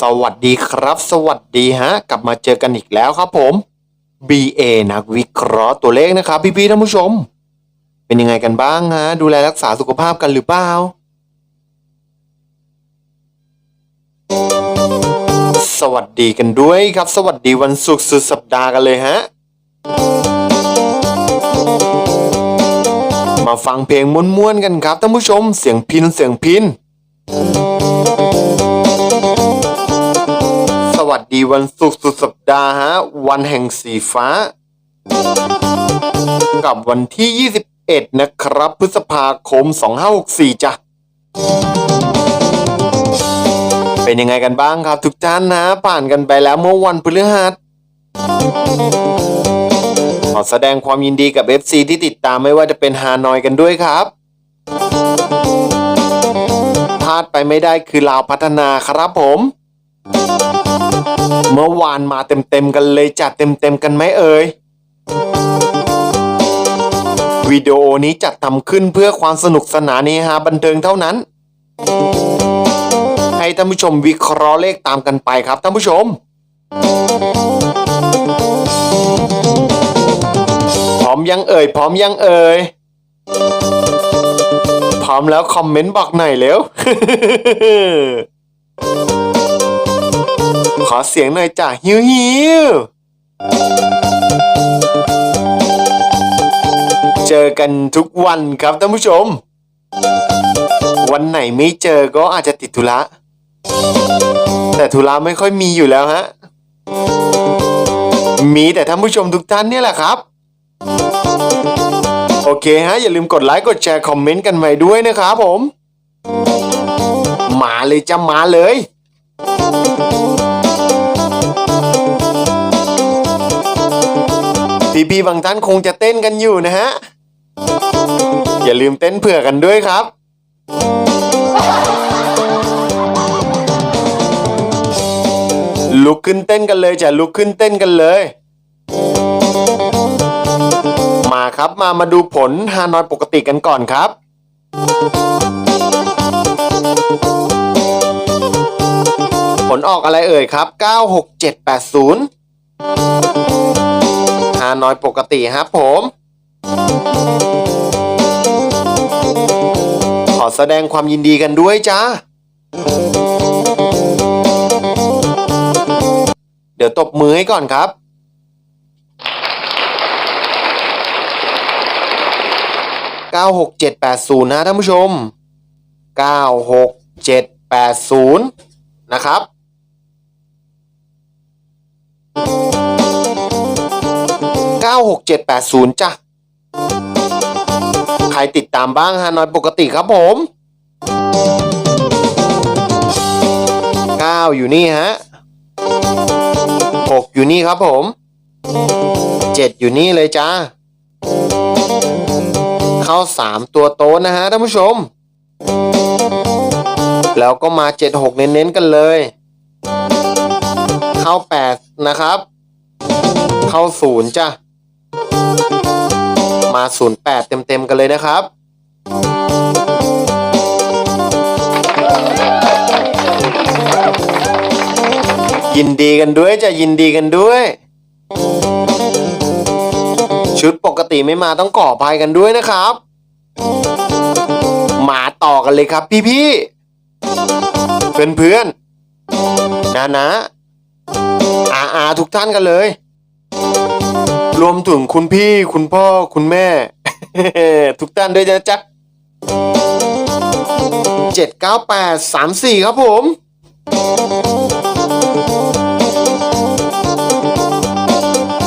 สวัสดีครับ สวัสดีฮะ กลับมาเจอกันอีกแล้วครับผม BA นักวิเคราะห์ตัวเลขนะครับ พี่ๆท่านผู้ชม เป็นยังไงกันบ้างฮะ ดูแลรักษาสุขภาพกันหรือเปล่า สวัสดีกันด้วยครับ สวัสดีวันศุกร์สุดสัปดาห์กันเลยฮะ มาฟังเพลงม้วนๆกันครับท่านผู้ชม เสียงพินเสียงพิน ดีวันศุกร์สุดสัปดาห์ฮะวันแห่งสีฟ้า กับวันที่ 21 นะครับ พฤษภาคม 2564จ้ะเป็นยังไงกันบ้างครับ ทุกท่านนะผ่านกันไปแล้วเมื่อวันพฤหัสขอแสดงความยินดีกับ FC ที่ติดตามไม่ว่าจะเป็นฮานอยกันด้วยครับพลาดไปไม่ได้คือลาวพัฒนาครับผม เมื่อวานมาเต็มๆกันเลยจัดเต็มๆกันไหมเอ่ยวิดีโอนี้จัดทำขึ้นเพื่อความสนุกสนานเฮฮาบันเทิงเท่านั้น ให้ท่านผู้ชมวิเคราะห์เลขตามกันไปครับท่านผู้ชม พร้อมยังเอ่ย พร้อมยังเอ่ย พร้อมแล้วคอมเมนต์บอกหน่อยเร็ว ขอเสียงหน่อยจ้ะฮิวฮิวเจอกันทุกวันครับท่านผู้ชม วันไหนไม่เจอก็อาจจะติดธุระแต่ธุระไม่ค่อยมีอยู่แล้วฮะ มีแต่ท่านผู้ชมทุกท่านเนี่ยแหละครับ โอเคฮะ อย่าลืมกดไลค์กดแชร์คอมเมนต์กันไว้ด้วยนะครับผม มาเลยจ้ามาเลย พี่ๆบางท่านคงจะเต้นกันอยู่นะฮะ อย่าลืมเต้นเผื่อกันด้วยครับ ลุกขึ้นเต้นกันเลยจะลุกขึ้นเต้นกันเลย มาครับมามาดูผลฮานอยปกติกันก่อนครับผลออกอะไรเอ่ยครับ 96780 ฮานอยปกติครับผม ขอแสดงความยินดีกันด้วยจ้าเดี๋ยวตบมือให้ก่อนครับ 96780 นะท่านผู้ชม 96780 นะครับ 96780 จ้ะ ใครติดตามบ้างฮานอยปกติครับผม 9 อยู่นี่ฮะ 6 อยู่นี่ครับผม 7 อยู่นี่เลยจ้าเข้า 3 ตัวโต๊ะนะฮะท่านผู้ชม แล้วก็มา 7 6 เน้นๆกันเลย เข้า 8 นะครับ เข้า0จ้ะ มา 0 8 เต็มๆกันเลยนะครับ ยินดีกันด้วยจะยินดีกันด้วย ชุดปกติไม่มาต้องก่อภัยกันด้วยนะครับ มาต่อกันเลยครับพี่ๆเพื่อนๆนะนะอาอาทุกท่านกันเลย รวมถึงคุณพี่คุณพ่อคุณแม่ ทุกท่านด้วยนะจ๊ะเจ็ดเก้าแปดสามสี่ครับผม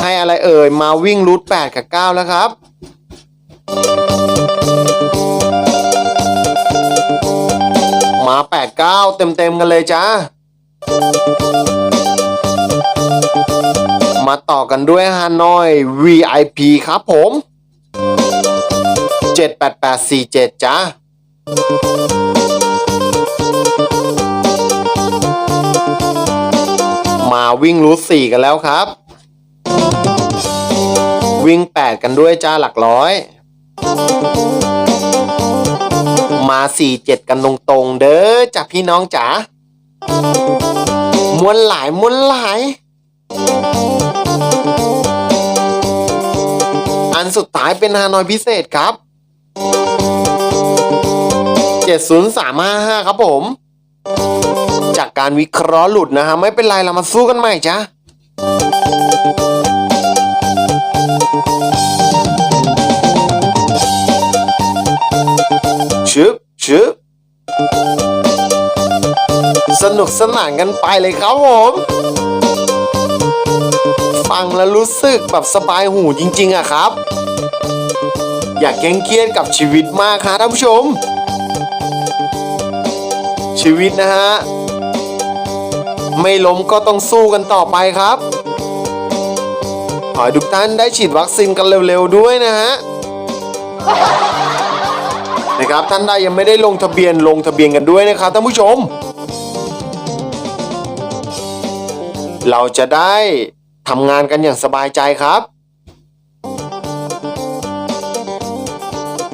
ให้อะไรเอ่ย มาวิ่งรูท8กับ9แล้วครับมา 8 9 เต็ม ๆ กันเลยจ้า มาต่อกันด้วยฮานอย VIP ครับผม 78847 จ้ามาวิ่งรูท4กันแล้วครับ วิ่ง 8 กันด้วยจ้าหลักร้อย มา 4 7 กันตรงๆ เด้อจ้ะพี่น้องจ๋ามวนหลายมวนหลาย อันสุดท้ายเป็นฮานอยพิเศษครับ 70355 ครับผม จากการวิเคราะห์หลุดนะฮะ ไม่เป็นไรเรามาสู้กันใหม่จ้ะชึบชึบสนุกสนานกันไปเลยครับผม ฟังแล้วรู้สึกแบบสบายหูจริงๆอะครับ อยากแกล้งเครียดกับชีวิตมากครับท่านผู้ชม ชีวิตนะฮะ ไม่ล้มก็ต้องสู้กันต่อไปครับ ขอให้ทุกท่านได้ฉีดวัคซีนกันเร็วๆด้วยนะฮะนะครับท่านใดยังไม่ได้ลงทะเบียนลงทะเบียนกันด้วยนะครับท่านผู้ชม เราจะได้ ทำงานกันอย่างสบายใจครับ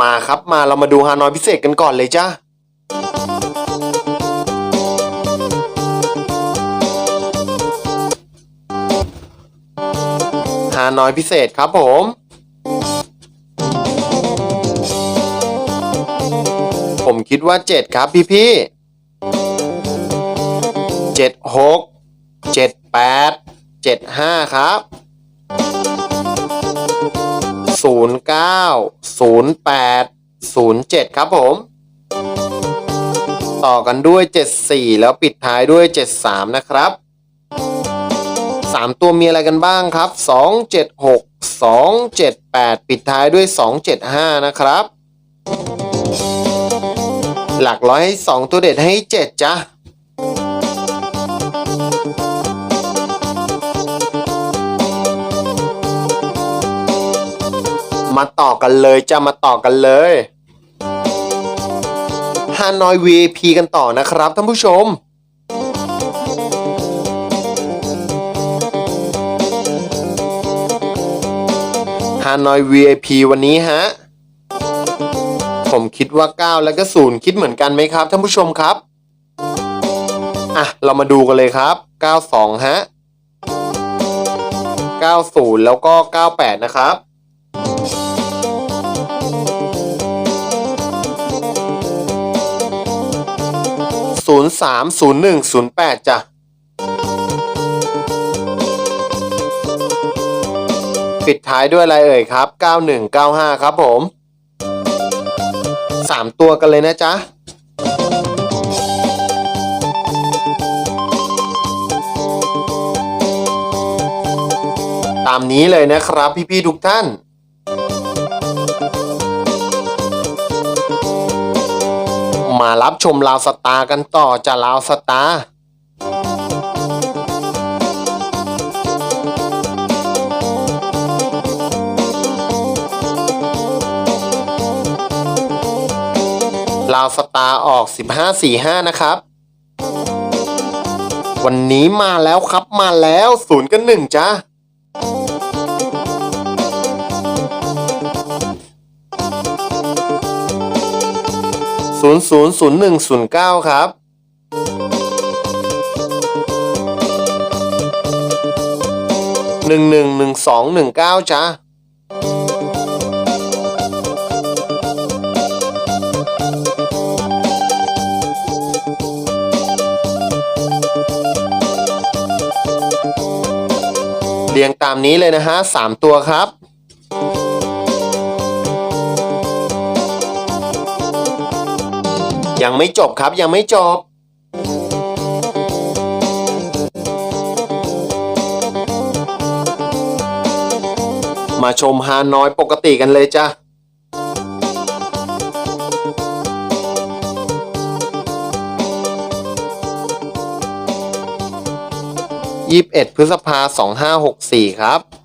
มาครับมาเรามาดูฮานอยพิเศษกันก่อนเลยจ้าฮานอยพิเศษครับผมผมคิดว่าเจ็ดครับพี่พี่เจ็ดหกเจ็ดแปด เจ็ดห้าครับศูนย์เก้าศูนย์แปดศูนย์เจ็ดครับผม ต่อกันด้วยเจ็ดสี่แล้วปิดท้ายด้วยเจ็ดสามนะครับสามตัวมีอะไรกันบ้างครับสองเจ็ดหกสองเจ็ดแปดปิดท้ายด้วยสองเจ็ดห้านะครับ หลักร้อยให้สองตัวเด็ดให้เจ็ดจ้ะ มาต่อกันเลยจะมาต่อกันเลยฮานอย VIP กันต่อนะครับท่านผู้ชมฮานอย VIP วันนี้ฮะ ผมคิดว่า 9 แล้วก็0คิดเหมือนกันไหมครับท่านผู้ชมครับ อะ เรามาดูกันเลยครับ 92 ฮะ 90 แล้วก็ 98 นะครับ 03 01 08จ้ะปิดท้ายด้วยอะไรเอ่ยครับ 91 95 ครับผมสามตัวกันเลยนะจ๊ะตามนี้เลยนะครับพี่ๆทุกท่าน มารับชมลาวสตาร์กันต่อจะลาวสตาร์ลาวสตาร์ออก 1545 นะครับ วันนี้มาแล้วครับมาแล้วศูนย์กันหนึ่งจ้า ศูนย์ศูนย์ศูนย์หนึ่งศูนย์เก้าครับ หนึ่งหนึ่งหนึ่งสองหนึ่งเก้าจ้าเรียงตามนี้เลยนะฮะสามตัวครับ ยังไม่จบครับยังไม่จบ มาชมฮานอยปกติกันเลยจ้ะยี่สิบเอ็ดพฤษภาสองห้าหกสี่ครับ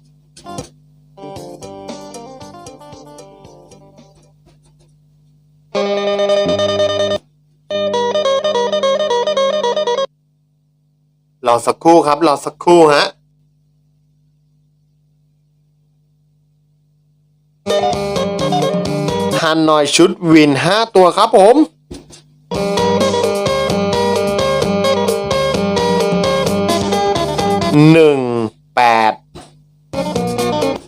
อสักครู่ครับ รอสักครู่ฮะฮันนอยชุดวินห้าตัวครับผมหนึ่งแปด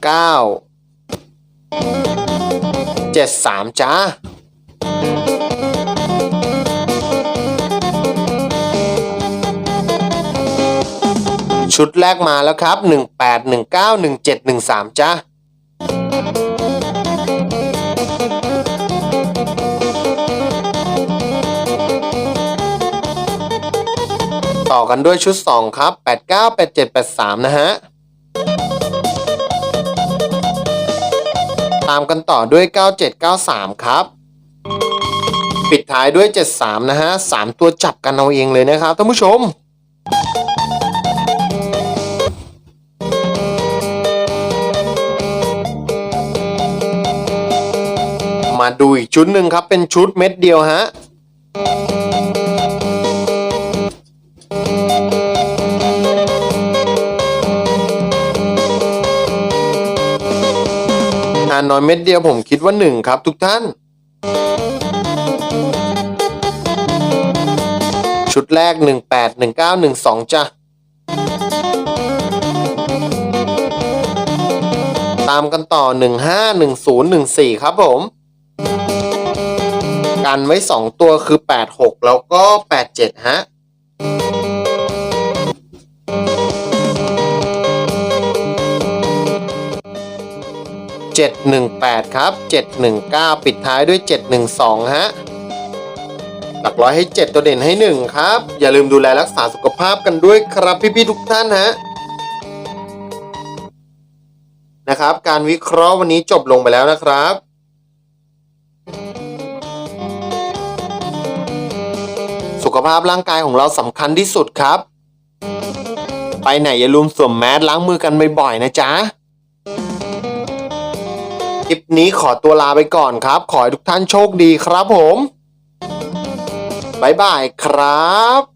เก้าเจ็ดสามจ้า ชุดแรกมาแล้วครับ 18 19 17 13 จ้าต่อกันด้วยชุด 2 ครับ 89 87 83 นะฮะ ตามกันต่อด้วย 97 93 ครับ ปิดท้ายด้วย 73 นะฮะ 3 ตัวจับกันเอาเองเลยนะครับท่านผู้ชม มาดูอีกชุดหนึ่งครับ เป็นชุดเม็ดเดียวฮะหานน้อยเม็ดเดียวผมคิดว่าหนึ่งครับทุกท่าน ชุดแรก 18 19 12 จ้ะตามกันต่อ 15 10 14 ครับผม กันไว้ 2 ตัวคือ 86 แล้วก็ 87 ฮะ 718 ครับ 719 ปิดท้ายด้วย 712 ฮะ หลักร้อยให้ 7 ตัวเด่นให้ 1 ครับ อย่าลืมดูแลรักษาสุขภาพกันด้วยครับพี่ๆทุกท่านฮะนะครับ การวิเคราะห์วันนี้จบลงไปแล้วนะครับ ขภาพร่างกายของเราสำคัญที่สุดครับ ไปไหนอย่าลืมสวมแมสล้างมือกันบ่อยๆนะจ๊ะคลิปนี้ขอตัวลาไปก่อนครับ ขอให้ทุกท่านโชคดีครับผม บ๊ายบายครับ